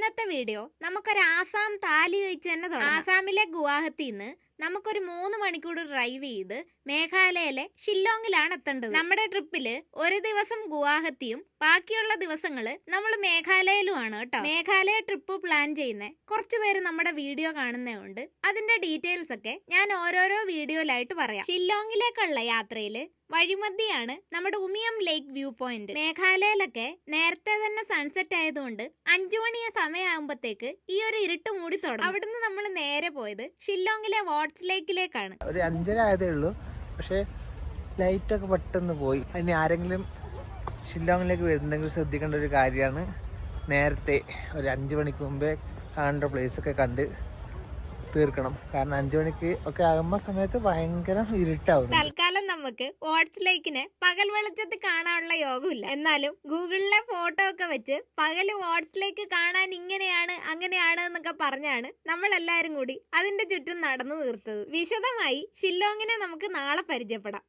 ഇന്നത്തെ വീഡിയോ നമുക്കൊരു ആസാം താലി കഴിച്ച് തന്നെ ആസാമിലെ ഗുവാഹത്തിന്ന് നമുക്കൊരു മൂന്ന് മണിക്കൂർ ഡ്രൈവ് ചെയ്ത് മേഘാലയയിലെ ഷില്ലോങ്ങിലാണ് എത്തേണ്ടത്. നമ്മുടെ ട്രിപ്പിൽ ഒരു ദിവസം ഗുവാഹത്തിയും ബാക്കിയുള്ള ദിവസങ്ങൾ നമ്മൾ മേഘാലയയിലുമാണ് കേട്ടോ. മേഘാലയ ട്രിപ്പ് പ്ലാൻ ചെയ്യുന്ന കുറച്ച് പേര് നമ്മുടെ വീഡിയോ കാണുന്നതുകൊണ്ട് അതിന്റെ ഡീറ്റെയിൽസ് ഒക്കെ ഞാൻ ഓരോരോ വീഡിയോയിലായിട്ട് പറയാം. ഷില്ലോങ്ങിലേക്കുള്ള യാത്രയിൽ വഴിമധ്യയാണ് നമ്മുടെ ഉമിയം ലേക്ക് വ്യൂ പോയിന്റ് മേഘാലയയിലൊക്കെ നേരത്തെ തന്നെ സൺസെറ്റ് ആയതുകൊണ്ട് അഞ്ചു മണിയ സമയമാകുമ്പോഴത്തേക്ക് ഈ ഒരു ഇരുട്ട് മൂടി തുടങ്ങും. അവിടുന്ന് നമ്മൾ നേരെ പോയത് ഷില്ലോങ്ങിലെ വാട്സ് ലേക്കിലേക്കാണ് ഒരു അഞ്ചര ആയതേ ഉള്ളൂ. പക്ഷേ ലൈറ്റൊക്കെ പെട്ടെന്ന് പോയി. ഇനി ആരെങ്കിലും ഷില്ലോങ്ങിലേക്ക് വരുന്നുണ്ടെങ്കിൽ ശ്രദ്ധിക്കേണ്ട ഒരു കാര്യമാണ്. നേരത്തെ ഒരു അഞ്ച് മണിക്ക് മുമ്പേ കാണേണ്ട പ്ലേസൊക്കെ കണ്ട് തീർക്കണം. കാരണം അഞ്ചു മണിക്ക് ഒക്കെ ആകുമ്പോ സമയത്ത് ഭയങ്കര ഇരുട്ടാവും. തൽക്കാലം നമുക്ക് വാട്സ് ലേക്കിനെ പകൽ വെളിച്ചത്തിൽ കാണാനുള്ള യോഗമില്ല. എന്നാലും ഗൂഗിളിലെ ഫോട്ടോ ഒക്കെ വെച്ച് പകൽ വാട്സ് ലേക്ക് കാണാൻ ഇങ്ങനെയാണ് അങ്ങനെയാണ് എന്നൊക്കെ പറഞ്ഞാണ് നമ്മൾ എല്ലാരും കൂടി അതിന്റെ ചുറ്റും നടന്നു തീർത്തത് വിശദമായി ഷില്ലോങ്ങിനെ നമുക്ക് നാളെ പരിചയപ്പെടാം.